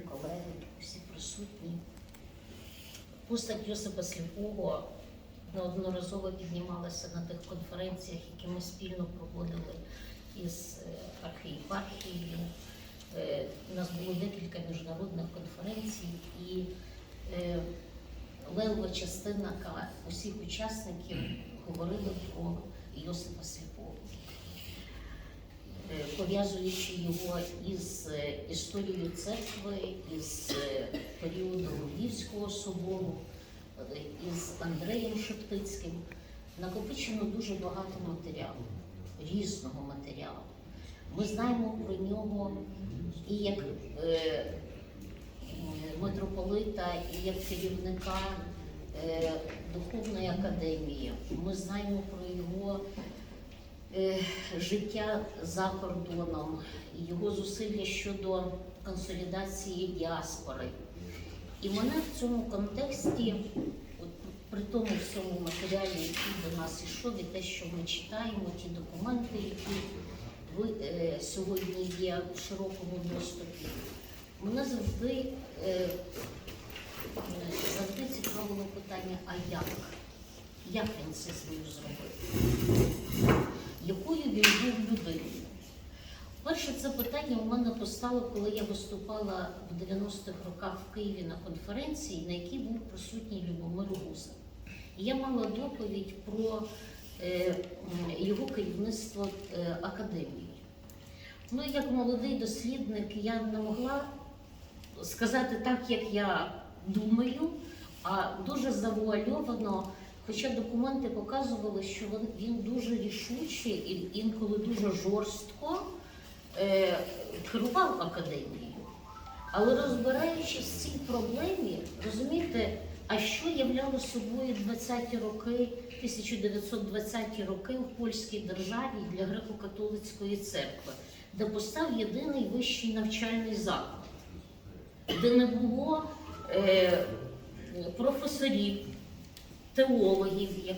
колеги, всі присутні. Постать Йосипа Сліпого неодноразово піднімалася на тих конференціях, які ми спільно проводили із е, архієпархією. Е, У нас було декілька міжнародних конференцій, і е, левова частина усіх учасників говорили про Йосипа Сліпого. Е, пов'язуючи його із е, історією церкви, із е, періоду Львівського собору, із Андреєм Шептицьким, накопичено дуже багато матеріалу, різного матеріалу. Ми знаємо про нього і як митрополита, і як керівника Духовної академії. Ми знаємо про його життя за кордоном, його зусилля щодо консолідації діаспори. І мене в цьому контексті, от при тому всьому матеріалі, який до нас ішов, і те, що ми читаємо, ті документи, які ви е, сьогодні є в широкому доступі, мене завжди, е, завжди цікавило питання, а як? Як він це зміг зробити? Він був. Перше це питання у мене постало, коли я виступала в 90-х роках в Києві на конференції, на якій був присутній Любомир Гуза. Я мала доповідь про е, його керівництво е, академією. Ну, як молодий дослідник, я не могла сказати так, як я думаю, а дуже завуальовано. Хоча документи показували, що він, дуже рішуче і інколи дуже жорстко е, керував академією. Але розбираючись в цій проблемі, розумієте, а що являло собою 20-ті роки, 1920-ті роки в польській державі для греко-католицької церкви, де постав єдиний вищий навчальний заклад, де не було е, професорів, теологів, як,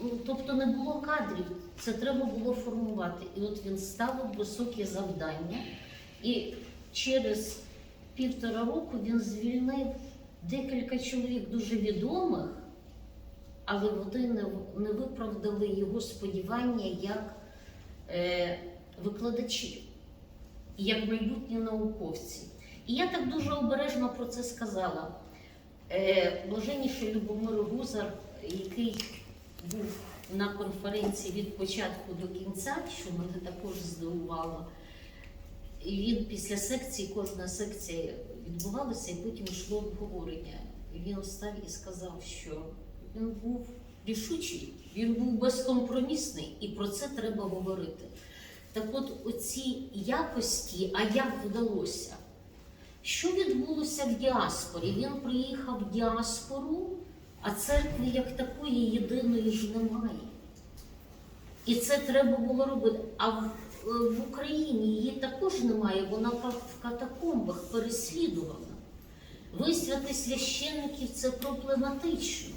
ну, тобто не було кадрів, це треба було формувати. І от він ставив високі завдання, і через півтора року він звільнив декілька чоловік дуже відомих, але вони не, виправдали його сподівання як е, викладачів, як майбутні науковці. І я так дуже обережно про це сказала. Е, Блаженніший Любомир Гузар, який був на конференції від початку до кінця, що мене також здивувало. І він після секції, кожна секція відбувалася, і потім йшло обговорення. І він став і сказав, що він був рішучий, він був безкомпромісний, і про це треба говорити. Так от оці якості, а як вдалося? Що відбулося в діаспорі? Він приїхав в діаспору, а церкви як такої єдиної ж немає. І це треба було робити. А в, в Україні її також немає, вона в катакомбах переслідувана. Висвяти священників це проблематично.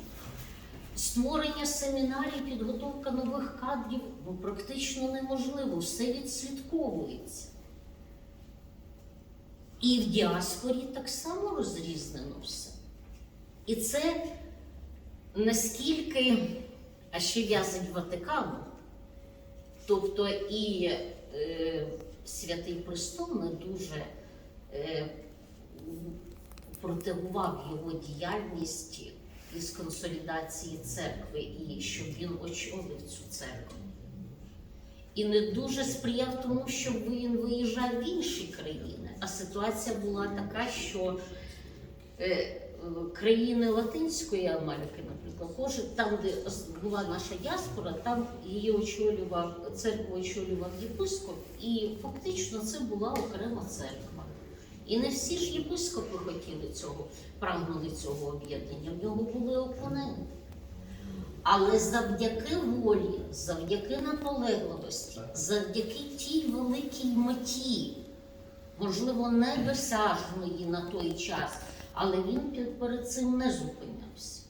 Створення семінарій, підготовка нових кадрів ну, практично неможливо, все відслідковується. І в діаспорі так само розрізнено все. І це наскільки, а ще в'язень Ватикану, тобто і е, Святий Престол не дуже е, протегував його діяльність із консолідації церкви і щоб він очолив цю церкву. І не дуже сприяв тому, що він виїжджав в інші країни. А ситуація була така, що е, країни Латинської Америки, наприклад, кожен там, де була наша діаспора, там її очолював церкву очолював єпископ, і фактично це була окрема церква. І не всі ж єпископи хотіли цього, прагнули цього об'єднання. В нього були опоненти. Але завдяки волі, завдяки наполегливості, завдяки тій великій меті, можливо, недосяжної на той час, але він перед цим не зупинявся.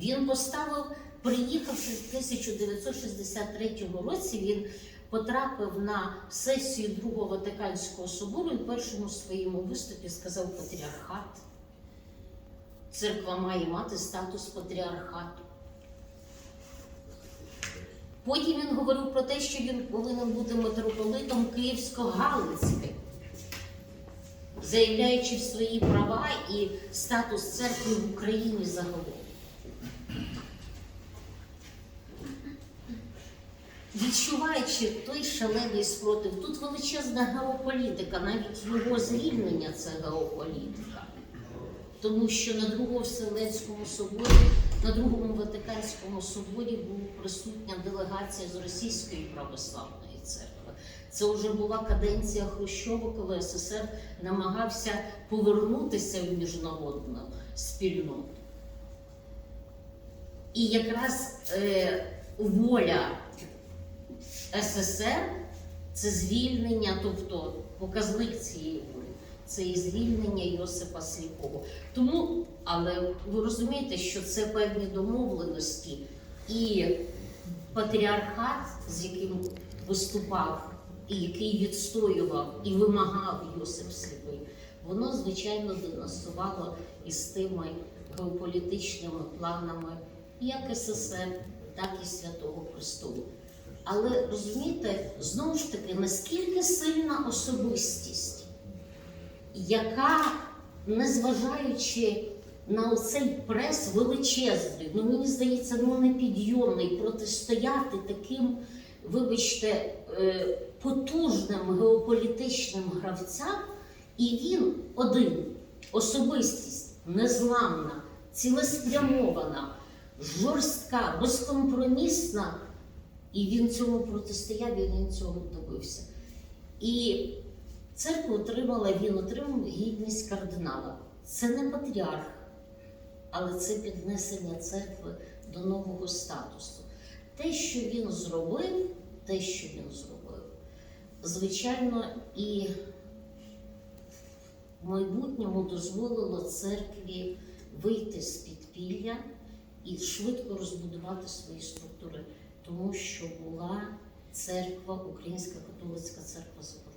Він поставив, приїхавши в 1963 році, він потрапив на сесію Другого Ватиканського собору і в першому своєму виступі сказав патріархат. Церква має мати статус патріархату. Потім він говорив про те, що він повинен бути митрополитом Київсько-Галицьким, заявляючи свої права і статус церкви в Україні загалом. Відчуваючи той шалений спротив, тут величезна геополітика, навіть його звільнення це геополітика. Тому що на Другому Вселенському соборі, на Другому Ватиканському соборі була присутня делегація з Російської православної церкви. Це вже була каденція Хрущова, коли СССР намагався повернутися в міжнародну спільноту. І якраз е, воля СССР це звільнення, тобто показник цієї волі, це і звільнення Йосипа Сліпого. Тому, але ви розумієте, що це певні домовленості, і патріархат, з яким виступав, і який відстоював і вимагав Йосип Сліпий, воно звичайно династувало із тими геополітичними планами як СССР, так і Святого Престолу. Але розумієте, знову ж таки, наскільки сильна особистість, яка, незважаючи на оцей прес величезний, ну мені здається, ну непідйомний, протистояти таким, вибачте, е, потужним геополітичним гравцям, і він один, особистість незламна, цілеспрямована, жорстка, безкомпромісна. І він цьому протистояв, і він цього добився. І церква отримала, він отримав гідність кардинала. Це не патріарх, але це піднесення церкви до нового статусу. Те, що він зробив, те, що він зробив, звичайно, і в майбутньому дозволило церкві вийти з підпілля і швидко розбудувати свої структури тому що була церква, Українська католицька церква Запорожця.